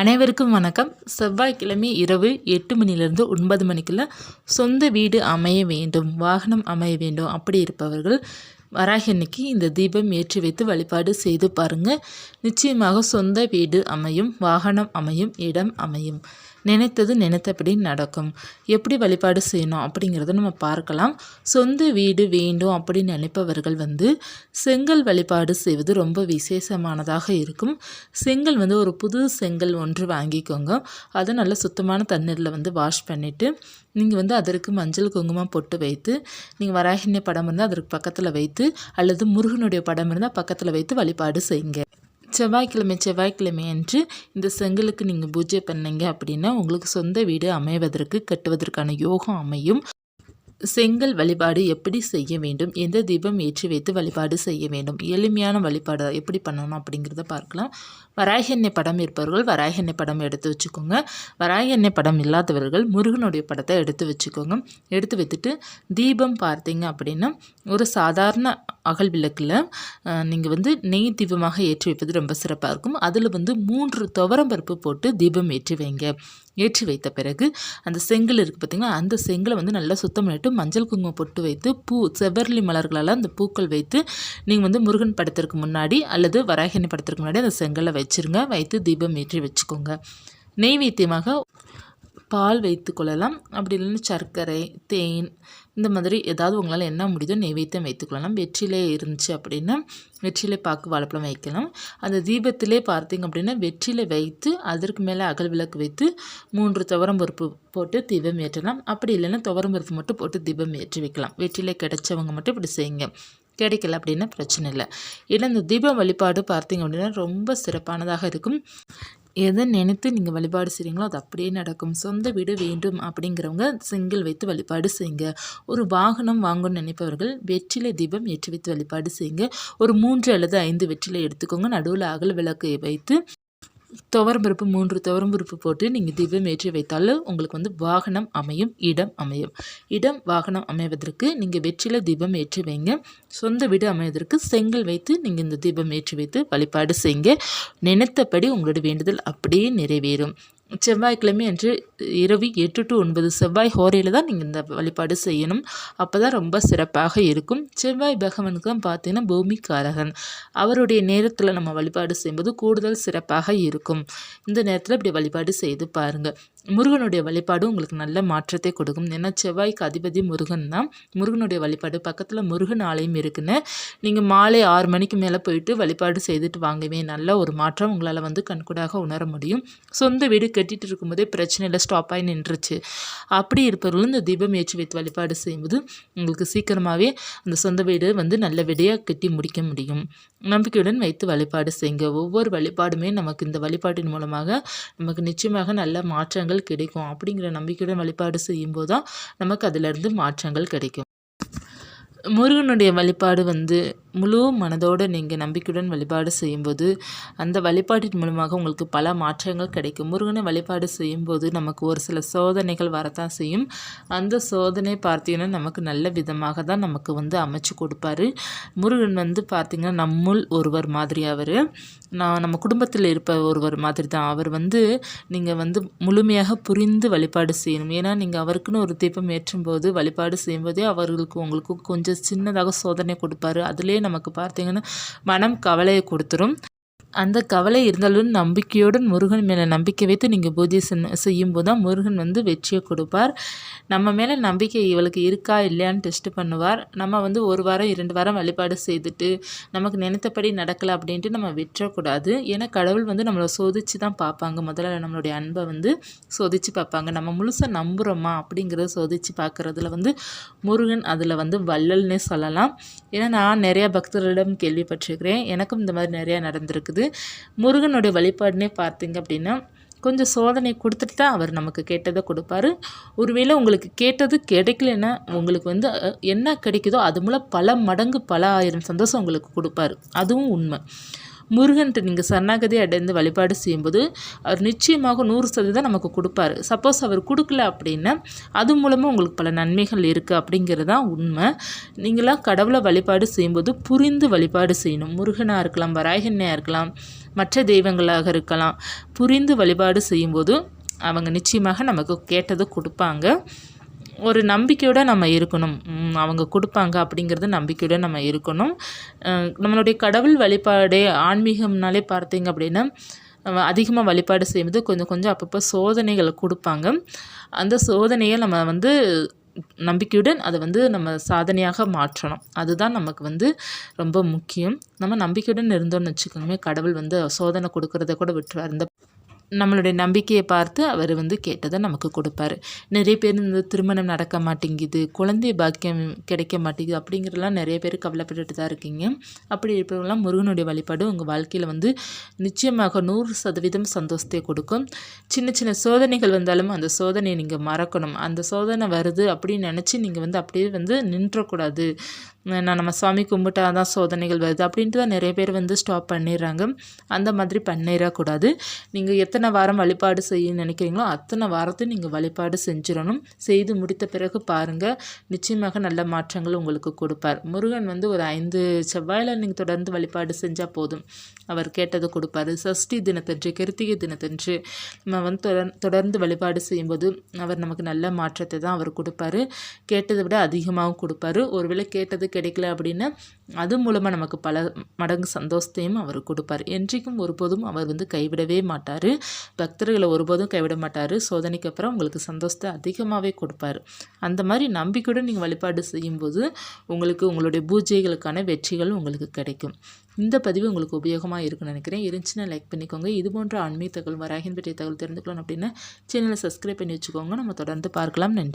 அனைவருக்கும் வணக்கம். செவ்வாய்க்கிழமை இரவு எட்டு மணிலிருந்து ஒன்பது மணிக்குள்ள சொந்த வீடு அமைய வேண்டும் வாகனம் அமைய வேண்டும். அப்படி இருப்பவர்கள் வராகனுக்கு அன்னைக்கு இந்த தீபம் ஏற்றி வைத்து வழிபாடு செய்து பாருங்கள் நிச்சயமாக சொந்த வீடு அமையும் வாகனம் அமையும் இடம் அமையும். நினைத்தது நினைத்தபடி நடக்கும். எப்படி வழிபாடு செய்யணும் அப்படிங்கிறத நம்ம பார்க்கலாம். சொந்த வீடு வேண்டும் அப்படின்னு நினைப்பவர்கள் வந்து செங்கல் வழிபாடு செய்வது ரொம்ப விசேஷமானதாக இருக்கும். செங்கல் வந்து ஒரு புது செங்கல் ஒன்று வாங்கிக்கோங்க. அதை நல்ல சுத்தமான தண்ணீரில் வந்து வாஷ் பண்ணிவிட்டு நீங்கள் வந்து அதற்கு மஞ்சள் குங்குமம் பொட்டு வைத்து நீங்கள் வராகினிய படம் இருந்தால் அதற்கு பக்கத்தில் வைத்து அல்லது முருகனுடைய படம் இருந்தால் பக்கத்தில் வைத்து வழிபாடு செய்யுங்க. செவ்வாய்க்கிழமை செவ்வாய்க்கிழமை அன்று இந்த செங்கலுக்கு நீங்கள் பூஜை பண்ணீங்க அப்படின்னா உங்களுக்கு சொந்த வீடு அமைவதற்கு கட்டுவதற்கான யோகம் அமையும். செங்கல் வழிபாடு எப்படி செய்ய வேண்டும்? எந்த தீபம் ஏற்றி வைத்து வழிபாடு செய்ய வேண்டும்? எளிமையான வழிபாடு எப்படி பண்ணணும் அப்படிங்கிறத பார்க்கலாம். வராகி எண்ணெய் படம் இருப்பவர்கள் வராகி எண்ணெய் படம் எடுத்து வச்சுக்கோங்க. வராகி எண்ணெய் படம் இல்லாதவர்கள் முருகனுடைய படத்தை எடுத்து வச்சுக்கோங்க. எடுத்து வைத்துட்டு தீபம் பார்த்தீங்க அப்படின்னா ஒரு சாதாரண அகல் விளக்கில் நீங்கள் வந்து நெய் தீபமாக ஏற்றி வைப்பது ரொம்ப சிறப்பாக இருக்கும். அதில் வந்து மூன்று துவரம் பருப்பு போட்டு தீபம் ஏற்றி வைங்க. ஏற்றி வைத்த பிறகு அந்த செங்கல் இருக்குது பார்த்திங்களா அந்த செங்கலை வந்து நல்லா சுத்தம் பண்ணிட்டு மஞ்சள் குங்குமம் பொட்டு வைத்து பூ செவ்வரளி மலர்களால் அந்த பூக்கள் வைத்து நீங்கள் வந்து முருகன் படத்திற்கு முன்னாடி அல்லது வராகினி படத்திற்கு முன்னாடி அந்த செங்கலை வச்சுருங்க. வைத்து தீபம் ஏற்றி வச்சுக்கோங்க. நெய்வேத்தியமாக பால் வைத்து கொள்ளலாம். அப்படி இல்லைன்னா சர்க்கரை தேன் இந்த மாதிரி ஏதாவது உங்களால் என்ன முடியுதோ நெய்வேத்தியம் வைத்துக்கொள்ளலாம் வெற்றிலே இருந்துச்சு அப்படின்னா வெற்றிலை பாக்கு வாழைப்பழம் வைக்கலாம். அந்த தீபத்திலே பார்த்தீங்க அப்படின்னா வெற்றிலை வைத்து அதற்கு மேலே அகல் விளக்கு வைத்து மூன்று துவரம் பருப்பு போட்டு தீபம் ஏற்றலாம். அப்படி இல்லைன்னா துவரம் பருப்பு மட்டும் போட்டு தீபம் ஏற்றி வைக்கலாம். வெற்றிலை கிடைச்சவங்க மட்டும் இப்படி செய்யுங்க. கிடைக்கல அப்படின்னா பிரச்சனை இல்லை. ஏன்னா இந்த தீப வழிபாடு பார்த்தீங்க அப்படின்னா ரொம்ப சிறப்பானதாக இருக்கும். எதை நினைத்து நீங்கள் வழிபாடு செய்கிறீங்களோ அது அப்படியே நடக்கும். சொந்த வீடு வேண்டும் அப்படிங்கிறவங்க சிங்கிள் வைத்து வழிபாடு செய்யுங்க. ஒரு வாகனம் வாங்கணும்னு நினைப்பவர்கள் வெற்றிலை தீபம் ஏற்றி வைத்து வழிபாடு செய்யுங்க. ஒரு மூன்று அல்லது ஐந்து வெற்றிலை எடுத்துக்கோங்க. நடுவில் அகல் விளக்கு வைத்து துவரம் பருப்பு மூன்று துவரம் பருப்பு போட்டு நீங்கள் தீபம் ஏற்றி வைத்தாலும் உங்களுக்கு வந்து வாகனம் அமையும் இடம் அமையும். இடம் வாகனம் அமைவதற்கு நீங்கள் வெற்றில தீபம் ஏற்றி வைங்க. சொந்த வீடு அமைவதற்கு செங்கல் வைத்து நீங்கள் இந்த தீபம் ஏற்றி வைத்து வழிபாடு செய்யுங்க. நினைத்தபடி உங்களோட வேண்டுதல் அப்படியே நிறைவேறும். செவ்வாய்க்கிழமை அன்று இரவு எட்டு டு ஒன்பது செவ்வாய் ஹோரையில் தான் நீங்கள் இந்த வழிபாடு செய்யணும். அப்போ தான் ரொம்ப சிறப்பாக இருக்கும். செவ்வாய் பகவானுக்கு தான் பார்த்தீங்கன்னா பூமிக்காரகன். அவருடைய நேரத்தில் நம்ம வழிபாடு செய்யும்போது கூடுதல் சிறப்பாக இருக்கும். இந்த நேரத்தில் இப்படி வழிபாடு செய்து பாருங்கள் முருகனுடைய வழிபாடு உங்களுக்கு நல்ல மாற்றத்தை கொடுக்கும். ஏன்னா செவ்வாய்க்கு அதிபதி முருகன் தான். முருகனுடைய வழிபாடு பக்கத்தில் முருகன் ஆலயம் இருக்குன்னு நீங்கள் மாலை ஆறு மணிக்கு மேலே போயிட்டு வழிபாடு செய்துட்டு வாங்கவே நல்ல ஒரு மாற்றம் உங்களால் வந்து கண்கூடாக உணர முடியும். சொந்த வீடு கட்டிகிட்டு இருக்கும்போதே பிரச்சனையில் ஸ்டாப் ஆகி நின்றுச்சு. அப்படி இருப்பவர்களும் இந்த தீபம் ஏற்றி வைத்து வழிபாடு செய்யும்போது உங்களுக்கு சீக்கிரமாகவே அந்த சொந்த வீடு வந்து நல்ல விடையாக கட்டி முடிக்க முடியும். நம்பிக்கையுடன் வைத்து வழிபாடு செய்யுங்க. ஒவ்வொரு வழிபாடுமே நமக்கு இந்த வழிபாட்டின் மூலமாக நமக்கு நிச்சயமாக நல்ல மாற்றங்கள் கிடைக்கும். அப்படிங்கிற நம்பிக்கையுடன் வழிபாடு செய்யும்போது தான் நமக்கு அதிலிருந்து மாற்றங்கள் கிடைக்கும். முருகனுடைய வழிபாடு வந்து முழு மனதோடு நீங்கள் நம்பிக்கையுடன் வழிபாடு செய்யும்போது அந்த வழிபாட்டின் மூலமாக உங்களுக்கு பல மாற்றங்கள் கிடைக்கும். முருகனை வழிபாடு செய்யும்போது நமக்கு ஒரு சில சோதனைகள் வரத்தான் செய்யும். அந்த சோதனை பார்த்தீங்கன்னா நமக்கு நல்ல விதமாக தான் நமக்கு வந்து அமைச்சு கொடுப்பாரு. முருகன் வந்து பார்த்திங்கன்னா நம்முள் ஒருவர் மாதிரி அவர். நான் நம்ம குடும்பத்தில் இருப்ப ஒருவர் மாதிரி தான். அவர் வந்து நீங்கள் வந்து முழுமையாக புரிந்து வழிபாடு செய்யணும். ஏன்னா நீங்கள் அவருக்குன்னு ஒரு தீபம் ஏற்றும் போது வழிபாடு செய்யும்போதே அவர்களுக்கு உங்களுக்கு கொஞ்சம் சின்னதாக சோதனை கொடுப்பாரு. அதிலே நமக்கு பார்த்தீங்கன்னா மனம் கவலையை கொடுத்துரும். அந்த கவலை இருந்தாலும் நம்பிக்கையுடன் முருகன் மேலே நம்பிக்கை வைத்து நீங்கள் பூஜை செய்யும்போது தான் முருகன் வந்து வெற்றியை கொடுப்பார். நம்ம மேலே நம்பிக்கை இவளுக்கு இருக்கா இல்லையான்னு டெஸ்ட் பண்ணுவார். நம்ம வந்து ஒரு வாரம் இரண்டு வாரம் வழிபாடு செய்துட்டு நமக்கு நினைத்தபடி நடக்கலை அப்படின்ட்டு நம்ம விட்டுறக்கூடாது. ஏன்னா கடவுள் வந்து நம்மளை சோதித்து தான் பார்ப்பாங்க. முதல்ல நம்மளுடைய அன்பை வந்து சோதித்து பார்ப்பாங்க. நம்ம முழுசாக நம்புகிறோமா அப்படிங்கிறத சோதித்து பார்க்குறதுல வந்து முருகன் அதில் வந்து வள்ளல்னே சொல்லலாம். ஏன்னா நான் நிறையா பக்தர்களிடம் கேள்விப்பட்டிருக்கிறேன். எனக்கும் இந்த மாதிரி நிறையா நடந்திருக்குது. முருகனுடைய வழிபாடுனே பார்த்தீங்க அப்படின்னா கொஞ்சம் சோதனை கொடுத்துட்டு தான் அவர் நமக்கு கேட்டதை கொடுப்பாரு. ஒருவேளை உங்களுக்கு கேட்டது கிடைக்கலன்னா உங்களுக்கு வந்து என்ன கிடைக்குதோ அது மூலம் பல மடங்கு பல ஆயிரம் சந்தோஷம் உங்களுக்கு கொடுப்பாரு. அதுவும் உண்மை. முருகன்ட்டு நீங்கள் சரணாகதி அடைந்து வழிபாடு செய்யும்போது அவர் நிச்சயமாக நூறு சதவீதம் நமக்கு கொடுப்பாரு. சப்போஸ் அவர் கொடுக்கல அப்படின்னா அது மூலமாக உங்களுக்கு பல நன்மைகள் இருக்குது அப்படிங்கிறது தான் உண்மை. நீங்களாம் கடவுளை வழிபாடு செய்யும்போது புரிந்து வழிபாடு செய்யணும். முருகனாக இருக்கலாம் வராயகன்னையாக இருக்கலாம் மற்ற தெய்வங்களாக இருக்கலாம். புரிந்து வழிபாடு செய்யும்போது அவங்க நிச்சயமாக நமக்கு கேட்டதை கொடுப்பாங்க. ஒரு நம்பிக்கையோடு நம்ம இருக்கணும். அவங்க கொடுப்பாங்க அப்படிங்கிறது நம்பிக்கையோடு நம்ம இருக்கணும். நம்மளுடைய கடவுள் வழிபாடே ஆன்மீகம்னாலே பார்த்தீங்க அப்படின்னா அதிகமாக வழிபாடு செய்யும்போது கொஞ்சம் கொஞ்சம் அப்பப்போ சோதனைகளை கொடுப்பாங்க. அந்த சோதனையை நம்ம வந்து நம்பிக்கையுடன் அதை வந்து நம்ம சாதனையாக மாற்றணும். அதுதான் நமக்கு வந்து ரொம்ப முக்கியம். நம்ம நம்பிக்கையுடன் இருந்தோம்னு வச்சுக்கோங்க கடவுள் வந்து சோதனை கொடுக்குறத கூட விட்டுருவார் இந்த நம்மளுடைய நம்பிக்கையை பார்த்து அவர் வந்து கேட்டதை நமக்கு கொடுப்பாரு. நிறைய பேர் இந்த திருமணம் நடக்க மாட்டேங்குது குழந்தை பாக்கியம் கிடைக்க மாட்டேங்குது அப்படிங்கிறலாம் நிறைய பேர் கவலைப்பட்டுட்டு தான் இருக்கீங்க. அப்படி இருப்பவங்களாம் முருகனுடைய வழிபாடு உங்கள் வாழ்க்கையில் வந்து நிச்சயமாக நூறு சதவீதம் சந்தோஷத்தை கொடுக்கும். சின்ன சின்ன சோதனைகள் வந்தாலும் அந்த சோதனையை நீங்கள் மறக்கணும். அந்த சோதனை வருது அப்படின்னு நினச்சி நீங்கள் வந்து அப்படியே வந்து நின்றக்கூடாது. நான் நம்ம சாமி கும்பிட்டா தான் சோதனைகள் வருது அப்படின்ட்டு தான் நிறைய பேர் வந்து ஸ்டாப் பண்ணிடுறாங்க. அந்த மாதிரி பண்ணிடக்கூடாது. நீங்கள் எத்தனை வாரம் வழிபாடு செய்ய நினைக்கிறீங்களோ அத்தனை வாரத்தையும் நீங்கள் வழிபாடு செஞ்சிடணும். செய்து முடித்த பிறகு பாருங்கள் நிச்சயமாக நல்ல மாற்றங்கள் உங்களுக்கு கொடுப்பார். முருகன் வந்து ஒரு ஐந்து செவ்வாயில் நீங்கள் தொடர்ந்து வழிபாடு செஞ்சால் போதும். அவர் கேட்டது கொடுப்பாரு. சஷ்டி தினத்தன்று கிருத்திகை தினத்தன்று நம்ம வந்து தொடர் தொடர்ந்து வழிபாடு செய்யும்போது அவர் நமக்கு நல்ல மாற்றத்தை தான் அவர் கொடுப்பாரு. கேட்டதை விட அதிகமாகவும் கொடுப்பாரு. ஒருவேளை கேட்டது கிடைக்கல அப்படின்னா அது மூலமாக நமக்கு பல மடங்கு சந்தோஷத்தையும் அவர் கொடுப்பார். என்றைக்கும் ஒருபோதும் அவர் வந்து கைவிடவே மாட்டார். பக்தர்களை ஒருபோதும் கைவிட மாட்டார். சோதனைக்கு அப்புறம் உங்களுக்கு சந்தோஷத்தை அதிகமாகவே கொடுப்பார். அந்த மாதிரி நம்பிக்கையுடன் நீங்கள் வழிபாடு செய்யும்போது உங்களுக்கு உங்களுடைய பூஜைகளுக்கான வெற்றிகள் உங்களுக்கு கிடைக்கும். இந்த பதிவு உங்களுக்கு உபயோகமாக இருக்குன்னு நினைக்கிறேன். இருந்துச்சுன்னா லைக் பண்ணிக்கோங்க. இது போன்ற ஆன்மீக தகவல் வராகின் பற்றிய தகவல் தெரிந்துக்கலாம் அப்படின்னா சேனலை சப்ஸ்கிரைப் பண்ணி வச்சுக்கோங்க. நம்ம தொடர்ந்து பார்க்கலாம். நன்றி.